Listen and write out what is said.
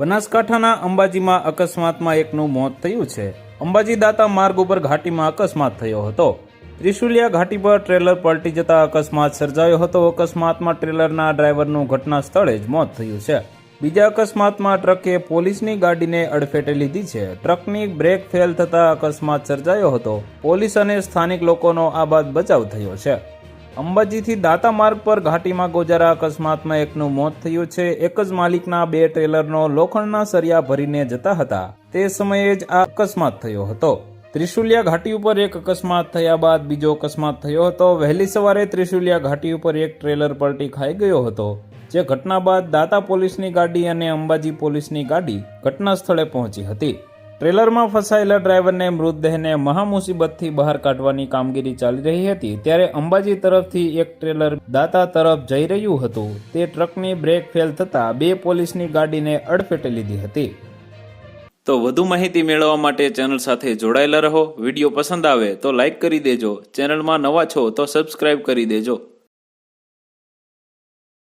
બનાસકાંઠાના અંબાજીમાં અકસ્માતમાં એકનું મોત થયું છે. અંબાજી દાતા માર્ગ ઉપર ઘાટીમાં અકસ્માત થયો હતો. ત્રિશુલિયા ઘાટી પર ટ્રેલર પલટી જતા અકસ્માત સર્જાયો હતો. અકસ્માતમાં ટ્રેલરના ડ્રાઈવરનું ઘટના સ્થળે જ મોત થયું છે. બીજા અકસ્માતમાં ટ્રકે પોલીસની ગાડીને અડફેટે લીધી છે. ટ્રકની બ્રેક ફેલ થતા અકસ્માત સર્જાયો હતો. પોલીસ અને સ્થાનિક લોકોનો આ બાદ બચાવ થયો છે. અંબાજીથી દાતા માર્ગ પર ઘાટીમાં ગોજારા અકસ્માતમાં એકનું મોત થયું છે. એક જ માલિકના બે ટ્રેલરનો લોખંડના સરિયા ભરીને જતા હતા. તે સમયે જ આ અકસ્માત થયો હતો. ત્રિશુલિયા ઘાટી ઉપર એક અકસ્માત થયા બાદ બીજો અકસ્માત થયો હતો. વહેલી સવારે ત્રિશુલિયા ઘાટી ઉપર એક ટ્રેલર પલટી ખાઈ ગયો હતો, જે ઘટના બાદ દાતા પોલીસની ગાડી અને અંબાજી પોલીસની ગાડી ઘટના સ્થળે પહોંચી હતી. ટ્રેલરમાં ફસાયેલા ડ્રાઈવરને મૃતદેહને મહામુસીબતથી બહાર કાઢવાની કામગીરી ચાલી રહી હતી, ત્યારે અંબાજી તરફથી એક ટ્રેલર દાતા તરફ જઈ રહ્યું હતું. તે ટ્રકની બ્રેક ફેલ થતાં બે પોલીસની ગાડીને અડફેટે લીધી હતી. તો વધુ માહિતી મેળવવા માટે ચેનલ સાથે જોડાયેલા રહો. વીડિયો પસંદ આવે તો લાઇક કરી દેજો. ચેનલમાં નવા છો તો સબસ્ક્રાઇબ કરી દેજો.